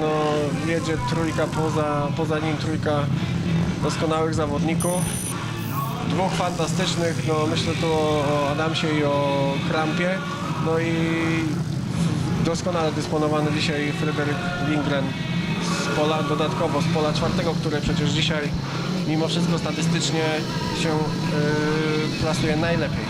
No, jedzie trójka poza, poza nim trójka doskonałych zawodników. Dwóch fantastycznych, no myślę tu o, Adamsie i o Krampie. No i doskonale dysponowany dzisiaj Fryderyk Lindgren z pola, dodatkowo z pola czwartego, które przecież dzisiaj mimo wszystko statystycznie się yy, plasuje najlepiej.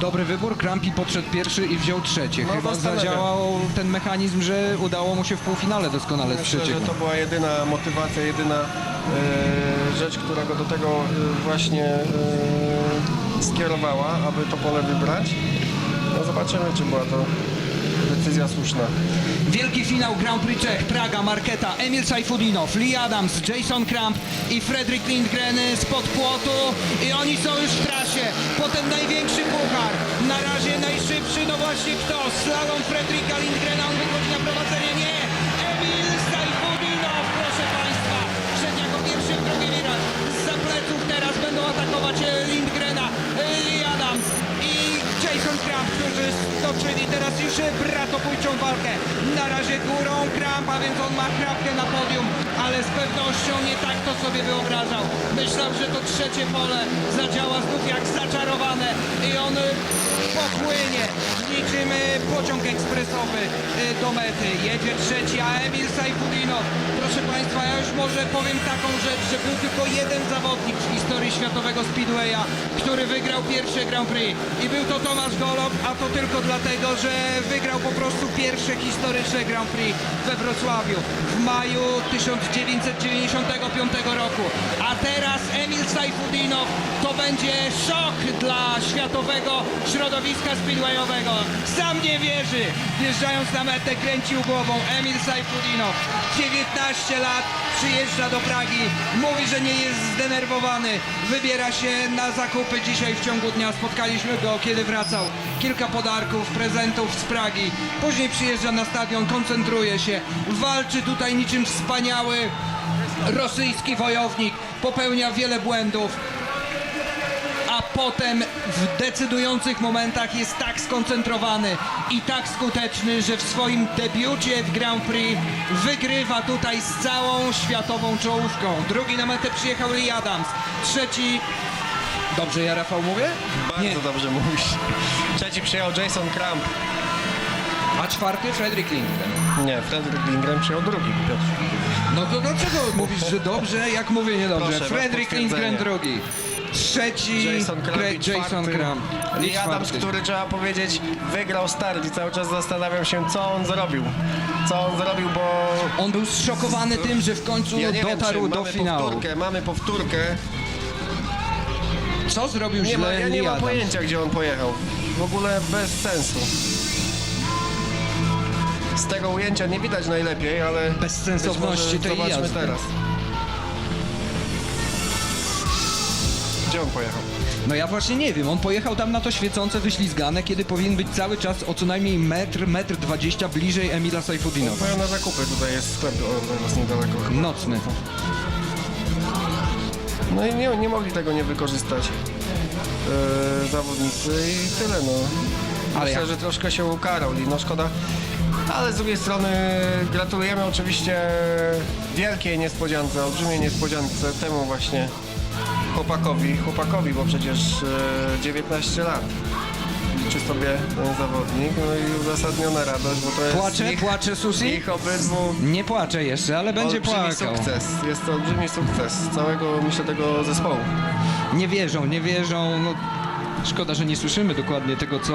Dobry wybór, Krampi podszedł pierwszy i wziął trzecie. No, Chyba zadziałał ten mechanizm, że udało mu się w półfinale doskonale Myślę, że to była jedyna motywacja, jedyna e, rzecz, która go do tego e, właśnie e, skierowała, aby to pole wybrać. No zobaczymy, czy była to decyzja słuszna. Wielki finał Grand Prix Czech, Praga, Marketa, Emil Sajfudinow, Lee Adams, Jason Kramp i Fredrik Lindgren spod płotu i oni są już w trasie. Potem największy puchar, na razie najszybszy, no właśnie kto? Slalom Fredrika Lindgrena, on wychodzi na prowadzenie, którzy stoczyli teraz już bratobójczą walkę. Na razie górą Kramp, a więc on ma krapkę na podium, ale z pewnością nie tak to sobie wyobrażał. Myślał, że to trzecie pole zadziała znów jak zaczarowane i on e, popłynie niczym pociąg ekspresowy e, do mety. Jedzie trzeci, a Emil Sajfudinow. Proszę Państwa, ja już może powiem taką rzecz, że był tylko jeden zawodnik w historii światowego Speedwaya, który wygrał pierwsze Grand Prix i był to Tomasz Golob, a to tylko dlatego, że wygrał po prostu pierwsze historyczne Grand Prix we Wrocławiu w maju 1995 roku. A teraz Emil Sajfudinow to będzie szok dla światowego środowiska speedwayowego. Sam nie wierzy. Wjeżdżając na metę kręcił głową Emil Sajfudinow. 19 lat przyjeżdża do Pragi. Mówi, że nie jest zdenerwowany. Wybiera się na zakupy dzisiaj w ciągu dnia. Spotkaliśmy go, kiedy wracał. Kilka podarków, prezentów z Pragi. Później przyjeżdża na stadion, koncentruje się. Walczy tutaj niczym wspaniały rosyjski wojownik. Popełnia wiele błędów a potem w decydujących momentach jest tak skoncentrowany i tak skuteczny, że w swoim debiucie w Grand Prix wygrywa tutaj z całą światową czołówką. Drugi na metę przyjechał Lee Adams, trzeci... Dobrze ja Rafał mówię? Bardzo dobrze mówisz. Trzeci przyjechał Jason Kramp. A czwarty Fredrik Lindgren. Nie, Fredrik Lindgren przyjął drugi, Piotr. No to dlaczego mówisz, że dobrze, jak mówię niedobrze? Proszę, Fredrik. Lindgren drugi. Trzeci Jason Kramp i Jason czwarty Adams, czwarty. który trzeba powiedzieć wygrał start i cały czas zastanawiam się co on zrobił. Co on zrobił, bo On był zszokowany tym, że w końcu ja nie wiem, dotarł czy do mamy finału. powtórkę, mamy powtórkę. Co zrobił Nie źle ma, ja nie mam pojęcia gdzie on pojechał. W ogóle bez sensu. Z tego ujęcia nie widać najlepiej, ale Bez sensowności być może tej zobaczmy jazdy. teraz. Gdzie on pojechał? No ja właśnie nie wiem, on pojechał tam na to świecące, wyślizgane, kiedy powinien być cały czas o co najmniej metr, metr dwadzieścia bliżej Emila Sajfudinowa. Pojechał na zakupy, tutaj jest sklep o, zaraz niedaleko chyba. Nocny. No i nie, nie mogli tego nie wykorzystać yy, zawodnicy i tyle no. Ale Myślę, jak? że troszkę się ukarał, Lee, no szkoda. Ale z drugiej strony gratulujemy oczywiście wielkiej niespodziance, olbrzymiej niespodziance temu właśnie chłopakowi, chłopakowi, bo przecież e, 19 lat liczy sobie ten zawodnik, no i uzasadniona radość, bo to jest Płacze, ich, płacze Susi? ich obydwu Nie płacze jeszcze, ale będzie olbrzymi płakał. sukces. Jest to olbrzymi sukces całego, myślę, tego zespołu. Nie wierzą, nie wierzą. No, szkoda, że nie słyszymy dokładnie tego, co